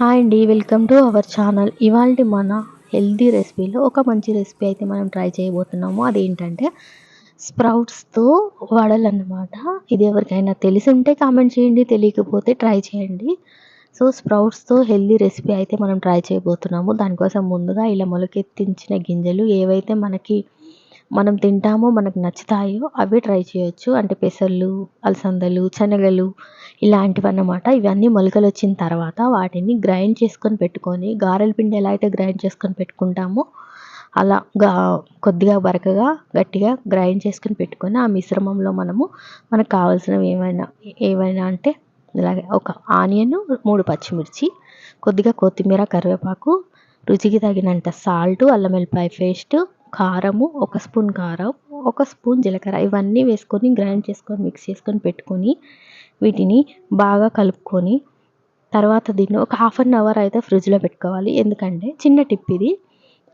Hi అండి welcome to our channel ఇవాళ మన హెల్దీ రెసిపీలో ఒక మంచి రెసిపీ అయితే మనం ట్రై చేయబోతున్నాము. అదేంటంటే స్ప్రౌట్స్తో వడలు అన్నమాట ఇది ఎవరికైనా తెలిసి ఉంటే కామెంట్ చేయండి తెలియకపోతే ట్రై చేయండి. సో స్ప్రౌట్స్తో హెల్దీ రెసిపీ అయితే మనం ట్రై చేయబోతున్నాము. దానికోసం ముందుగా ఇలా మొలకెత్తించిన గింజలు ఏవైతే మనకి మనం తింటామో మనకు నచ్చుతాయో అవి ట్రై చేయొచ్చు. అంటే పెసళ్ళు అలసందలు శనగలు ఇలాంటివి అన్నమాట ఇవన్నీ మొలకలు వచ్చిన తర్వాత వాటిని గ్రైండ్ చేసుకొని పెట్టుకొని గారెల పిండి ఎలా అయితే గ్రైండ్ చేసుకొని పెట్టుకుంటామో అలా గా కొద్దిగా బరకగా గట్టిగా గ్రైండ్ చేసుకొని పెట్టుకొని ఆ మిశ్రమంలో మనము మనకు కావాల్సినవి ఏమైనా ఏవైనా అంటే ఇలాగే ఒక ఆనియన్ మూడు పచ్చిమిర్చి కొద్దిగా కొత్తిమీర కరివేపాకు రుచికి తగినంత సాల్ట్ అల్లం వెల్లిపాయ పేస్ట్ కారము ఒక స్పూన్ కారం ఒక స్పూన్ జీలకర్ర. ఇవన్నీ వేసుకొని గ్రైండ్ చేసుకొని మిక్స్ చేసుకొని పెట్టుకొని వీటిని బాగా కలుపుకొని తర్వాత దీన్ని ఒక హాఫ్ అన్ అవర్ అయితే ఫ్రిడ్జ్లో పెట్టుకోవాలి. ఎందుకంటే చిన్న టిప్ ఇది.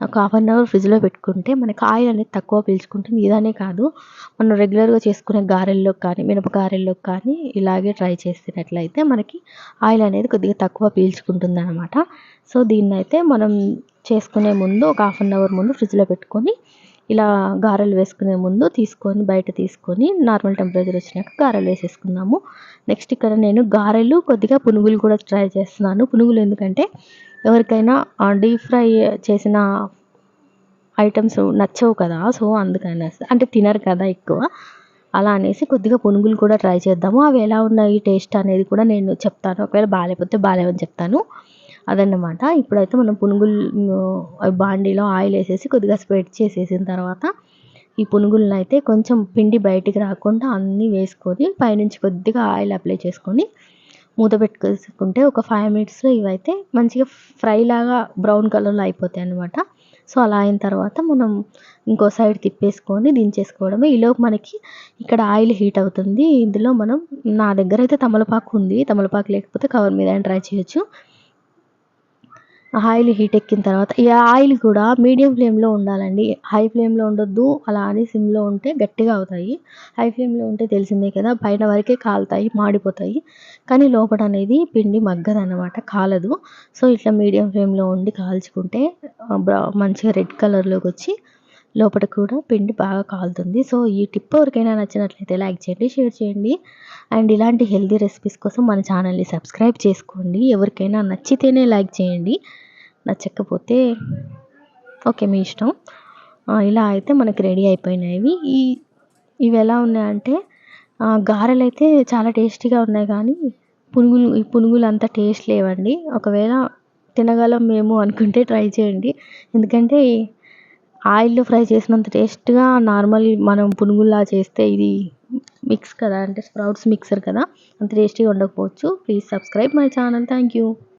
ఒక హాఫ్ అన్ అవర్ ఫ్రిడ్జ్లో పెట్టుకుంటే మనకి ఆయిల్ అనేది తక్కువ పీల్చుకుంటుంది. ఇదనే కాదు. మనం రెగ్యులర్గా చేసుకునే గారెల్లో కానీ మినప గారెల్లో కానీ ఇలాగే ట్రై చేసినట్లయితే మనకి ఆయిల్ అనేది కొద్దిగా తక్కువ పీల్చుకుంటుంది అనమాట సో దీన్ని అయితే మనం చేసుకునే ముందు ఒక హాఫ్ అన్ అవర్ ముందు ఫ్రిడ్జ్లో పెట్టుకొని ఇలా గారెలు వేసుకునే ముందు తీసుకొని బయట తీసుకొని నార్మల్ టెంపరేచర్ వచ్చినాక గారెలు వేసేసుకున్నాము నెక్స్ట్ ఇక్కడ నేను గారెలు కొద్దిగా పునుగులు కూడా ట్రై చేస్తున్నాను. పునుగులు ఎందుకంటే ఎవరికైనా డీప్ ఫ్రై చేసిన ఐటమ్స్ నచ్చవు కదా సో అందుకని అంటే తినరు కదా ఎక్కువ. అలా అనేసి కొద్దిగా పునుగులు కూడా ట్రై చేద్దాము. అవి ఎలా ఉన్నాయి టేస్ట్ అనేది కూడా నేను చెప్తాను. ఒకవేళ బాగాలేకపోతే బాగాలేవని చెప్తాను. అదన్నమాట. ఇప్పుడైతే మనం పునుగులు బాండీలో ఆయిల్ వేసేసి కొద్దిగా స్ప్రెడ్ చేసేసిన తర్వాత ఈ పునుగులను అయితే కొంచెం పిండి బయటికి రాకుండా అన్నీ వేసుకొని పైనుంచి కొద్దిగా ఆయిల్ అప్లై చేసుకొని మూత పెట్టుకుంటే ఒక ఫైవ్ మినిట్స్లో ఇవైతే మంచిగా ఫ్రై లాగా బ్రౌన్ కలర్లో అయిపోతాయి అనమాట సో అలా అయిన తర్వాత మనం ఇంకో సైడ్ తిప్పేసుకొని దించేసుకోవడమే. ఈలోపు మనకి ఇక్కడ ఆయిల్ హీట్ అవుతుంది. ఇందులో మనం నా దగ్గర అయితే తమలపాకు ఉంది. తమలపాకు లేకపోతే కవర్ మీద ట్రై చేయొచ్చు. ఆయిల్ హీట్ ఎక్కిన తర్వాత ఈ ఆయిల్ కూడా మీడియం ఫ్లేమ్లో ఉండాలండి. హై ఫ్లేమ్లో ఉండొద్దు అలా అని సిమ్లో ఉంటే గట్టిగా అవుతాయి. హై ఫ్లేమ్లో ఉంటే తెలిసిందే కదా పైన వరకే కాలుతాయి మాడిపోతాయి. కానీ లోపల అనేది పిండి మగ్గదన్నమాట కాలదు. సో ఇట్లా మీడియం ఫ్లేమ్లో ఉండి కాల్చుకుంటే మంచిగా రెడ్ కలర్లోకి వచ్చి లోపల కూడా పిండి బాగా కాలుతుంది. సో ఈ టిప్ ఎవరికైనా నచ్చినట్లయితే లైక్ చేయండి షేర్ చేయండి. అండ్ ఇలాంటి హెల్దీ రెసిపీస్ కోసం మన ఛానల్ని సబ్స్క్రైబ్ చేసుకోండి. ఎవరికైనా నచ్చితేనే లైక్ చేయండి. నచ్చకపోతే ఓకే మీ ఇష్టం. ఇలా అయితే మనకి రెడీ అయిపోయినాయి. ఈ ఇవి ఎలా ఉన్నాయంటే గారెలు అయితే చాలా టేస్టీగా ఉన్నాయి కానీ పునుగులు ఈ పునుగులు అంత టేస్ట్ లేవండి. ఒకవేళ తినగలం మేము అనుకుంటే ట్రై చేయండి. ఎందుకంటే ఆయిల్లో ఫ్రై చేసినంత టేస్ట్గా నార్మల్ మనం పునుగుల్లా చేస్తే ఇది మిక్స్ కదా అంటే స్ప్రౌట్స్ మిక్సర్ కదా అంత టేస్టీగా ఉండకపోవచ్చు. Please subscribe my channel. Thank you